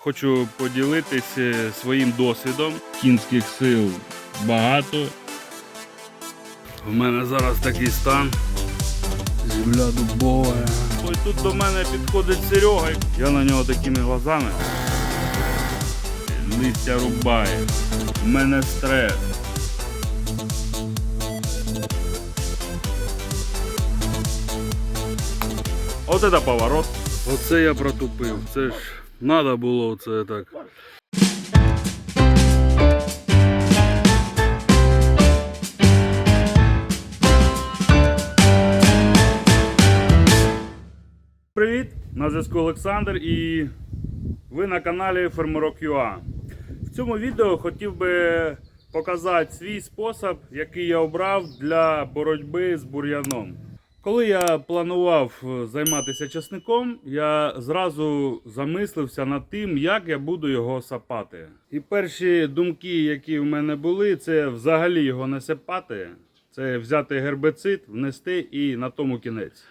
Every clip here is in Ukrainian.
Хочу поділитися своїм досвідом. Кінських сил багато. У мене зараз такий стан. Земля дубова. Ось тут до мене підходить Серега. Я на нього такими глазами. Листя рубає. У мене стрес. От це поворот. Оце я протупив. Це ж треба було це так. Привіт! На зв'язку Олександр і ви на каналі Фермерок UA. В цьому відео хотів би показати свій спосіб, який я обрав для боротьби з бур'яном. Коли я планував е, займатися часником, я зразу замислився над тим, як я буду його сапати. І перші думки, які в мене були, це взагалі його не сапати. Це взяти гербицид, внести і на тому кінець.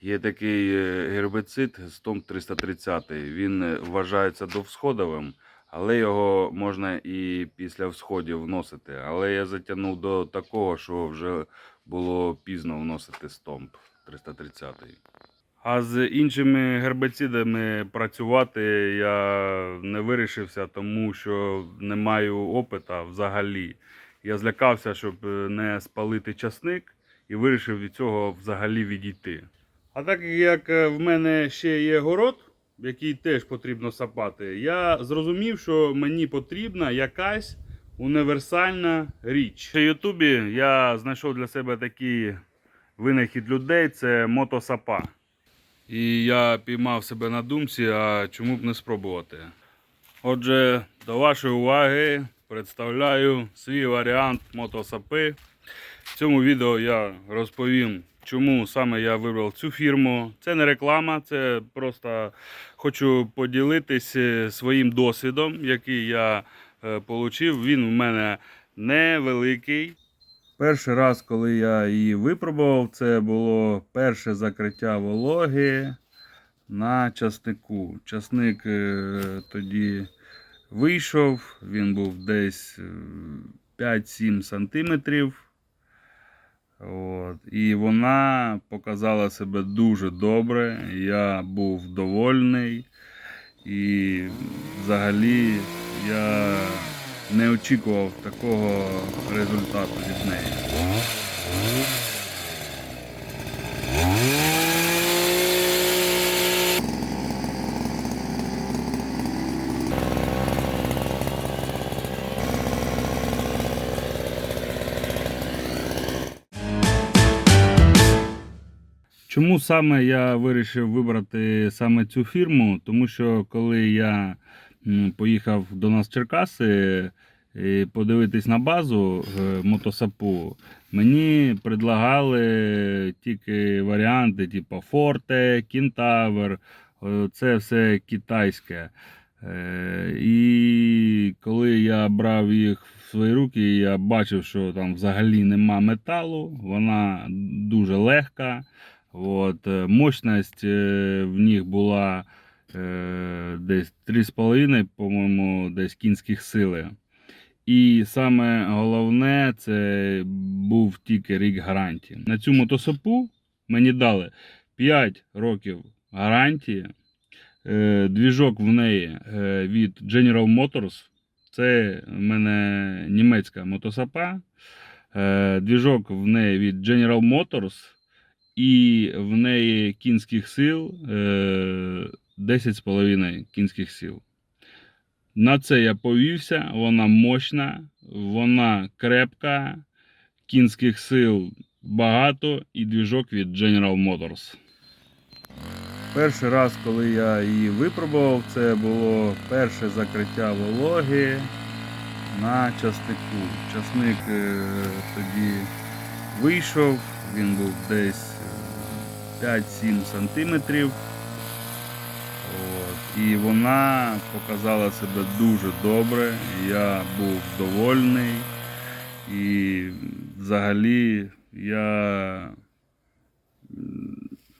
Є такий е, гербицид Стом 330. Він е, вважається довсходовим, але його можна і після всходів вносити. Але я затягнув до такого, що вже було пізно вносити стомп 330. А з іншими гербицидами працювати я не вирішився, тому що не маю опита взагалі. Я злякався, щоб е, не спалити часник, і вирішив від цього взагалі відійти. А так як е, в мене ще є город, який теж потрібно сапати, я зрозумів, що мені потрібна якась універсальна річ. В Ютубі я знайшов для себе такий винахід людей це мотосапа. І я піймав себе на думці, а чому б не спробувати. Отже, до вашої уваги представляю свій варіант мотосапи. В цьому відео я розповім, чому саме я вибрав цю фірму. Це не реклама, це просто хочу поділитися своїм досвідом, який я отримав. Він у мене невеликий. Перший раз, коли я її випробував, це було перше закриття вологи на часнику. Часник е, тоді вийшов, він був десь е, 5-7 сантиметрів. І вона показала себе дуже добре. Я був довольний. І взагалі я не очікував такого результату від неї. Чому саме я вирішив вибрати саме цю фірму? Тому що коли я поїхав до нас в Черкаси і подивитись на базу е, мотосапу, мені предлагали тільки варіанти, типу Forte, Кінтавер, це все китайське. Е, І коли я брав їх в свої руки, я бачив, що там взагалі нема металу, вона дуже легка. От, е, мощність е, в них була е, десь 3,5, по-моєму, десь кінських сили. І саме головне, це був тільки рік гарантії. На цю мотосопу мені дали 5 років гарантії. Двіжок в неї від General Motors. Це в мене німецька мотосапа. Двіжок в неї від General Motors. І в неї кінських сил е, 10,5 кінських сил. На це я повівся, вона мощна, вона крепка, кінських сил багато і двіжок від General Motors. Перший раз, коли я її випробував, це було перше закриття вологи на часнику. Часник е, тоді вийшов, він був десь е, 5-7 сантиметрів. От. І вона показала себе дуже добре. Я був довольний. І взагалі я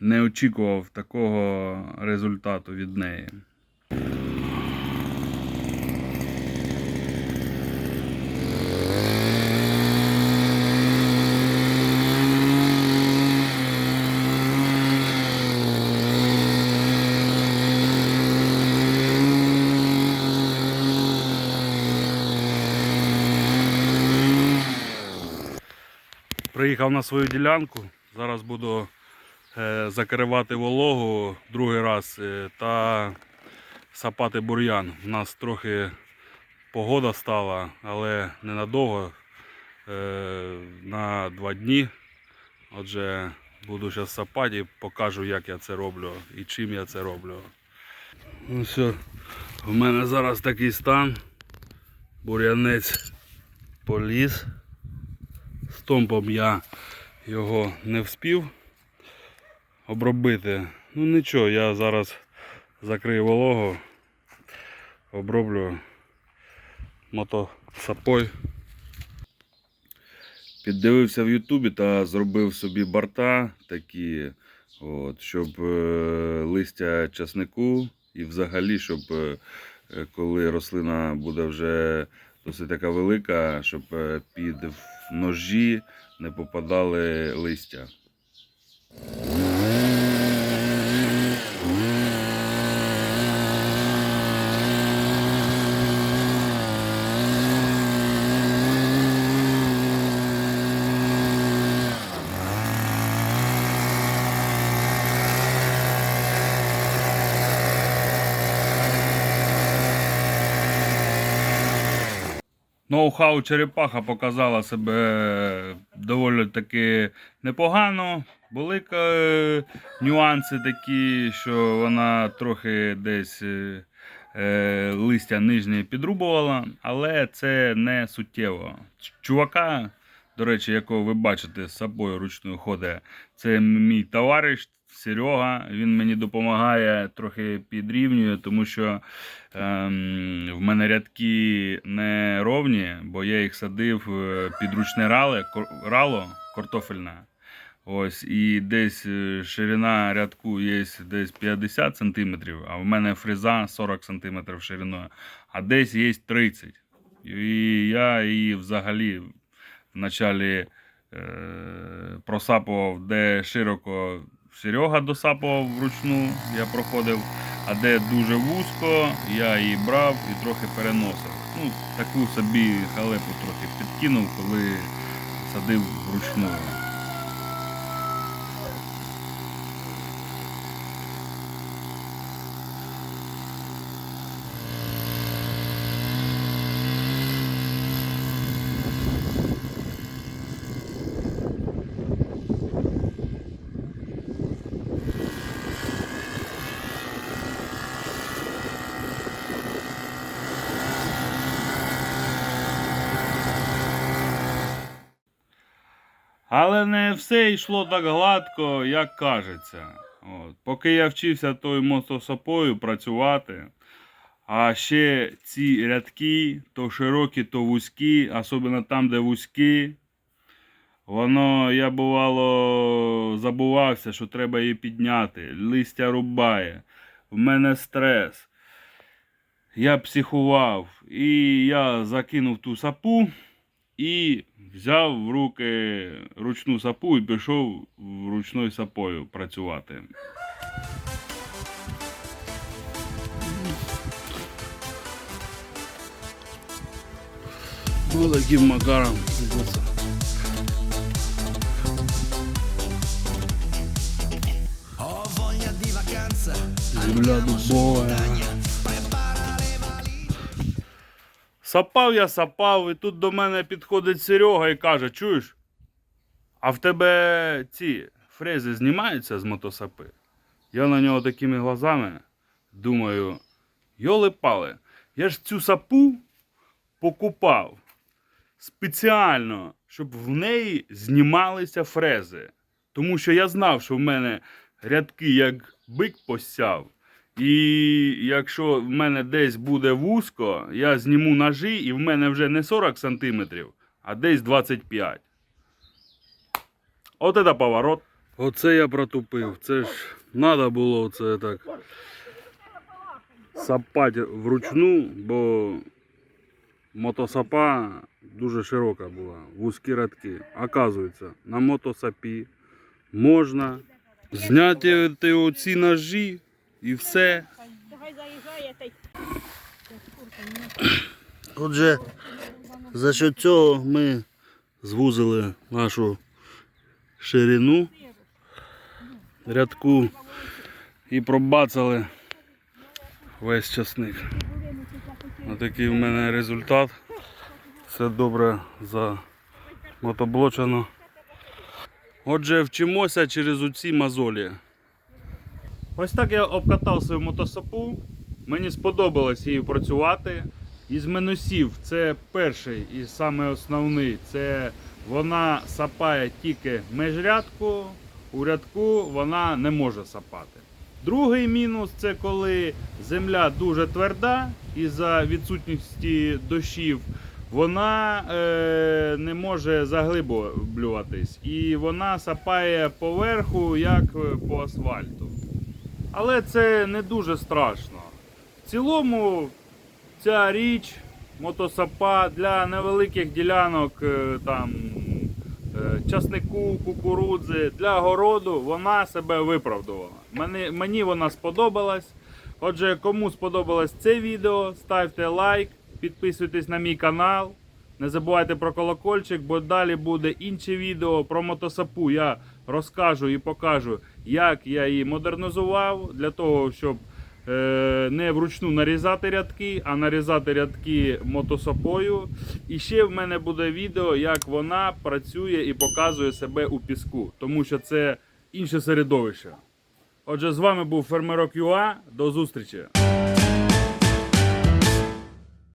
не очікував такого результату від неї. Приїхав на свою ділянку. Зараз буду е, закривати вологу другий раз е, та сапати бур'ян. У нас трохи погода стала, але ненадовго, е, на два дні. Отже, буду зараз сапати і покажу, як я це роблю і чим я це роблю. Ну все, в мене зараз такий стан. Бур'янець поліз. Стомпом я його не вспів обробити. Ну нічого, я зараз закрию вологу, оброблю мотосапой. Піддивився в Ютубі та зробив собі борта такі, от, щоб е, листя часнику і взагалі, щоб е, коли рослина буде вже досить така велика, щоб е, під ножі не попадали листя. Ноу-хау черепаха показала себе доволі таки непогано. Були е, нюанси такі, що вона трохи десь е, е, листя нижнє підрубувала, але це не суттєво. Чувака, до речі, якого ви бачите з собою ручною ходить, це мій товариш Серега. Він мені допомагає, трохи підрівнює, тому що ем, в мене рядки не ровні, бо я їх садив е, під ручне рале, рало картофельне. Ось, і десь е, ширина рядку є десь 50 см, а в мене фреза 40 см шириною, а десь є 30 І я її взагалі вначалі е, просапував, де широко Серега досапував вручну, я проходив, а де дуже вузько, я її брав і трохи переносив. Ну, таку собі халепу трохи підкинув, коли садив вручну. Але не все йшло так гладко, як кажеться. От. Поки я вчився той мотосапою працювати, а ще ці рядки, то широкі, то вузькі, особливо там, де вузькі, воно я бувало забувався, що треба її підняти. Листя рубає. В мене стрес. Я психував. І я закинув ту сапу і взяв в руки ручну сапу і пішов ручною сапою працювати. Ну, таким макаром Земля дубова. Сапав я сапав, і тут до мене підходить Серега і каже: чуєш? А в тебе ці фрези знімаються з мотосапи? Я на нього такими глазами думаю, йоли пали, я ж цю сапу покупав спеціально, щоб в неї знімалися фрези. Тому що я знав, що в мене рядки як бик посяв. І якщо в мене десь буде вузько, я зніму ножі, і в мене вже не 40 см, а десь 25. От це поворот. Оце я протупив. Це ж треба було це так сапати вручну, бо мотосапа дуже широка була, вузькі рядки. Оказується, на мотосапі можна зняти оці ножі і все. Отже, за що цього ми звузили нашу ширину рядку і пробацали весь часник. Отакий в мене результат. Все добре замотоблочено. Отже, вчимося через оці мозолі. Ось так я обкатав свою мотосапу. Мені сподобалось її працювати. Із мінусів це перший і саме основний. Це вона сапає тільки межрядку, у рядку вона не може сапати. Другий мінус це коли земля дуже тверда і за відсутності дощів вона е, не може заглиблюватись. І вона сапає поверху, як е, по асфальту. Але це не дуже страшно. В цілому ця річ, мотосапа для невеликих ділянок е, там, е, часнику, кукурудзи, для городу вона себе виправдувала. Мені, мені вона сподобалась. Отже, кому сподобалось це відео, ставте лайк, підписуйтесь на мій канал. Не забувайте про колокольчик, бо далі буде інше відео про мотосапу. Я розкажу і покажу, як я її модернізував для того, щоб е, не вручну нарізати рядки, а нарізати рядки мотосапою. І ще в мене буде відео, як вона працює і показує себе у піску, тому що це інше середовище. Отже, з вами був Фермерок ЮА. До зустрічі!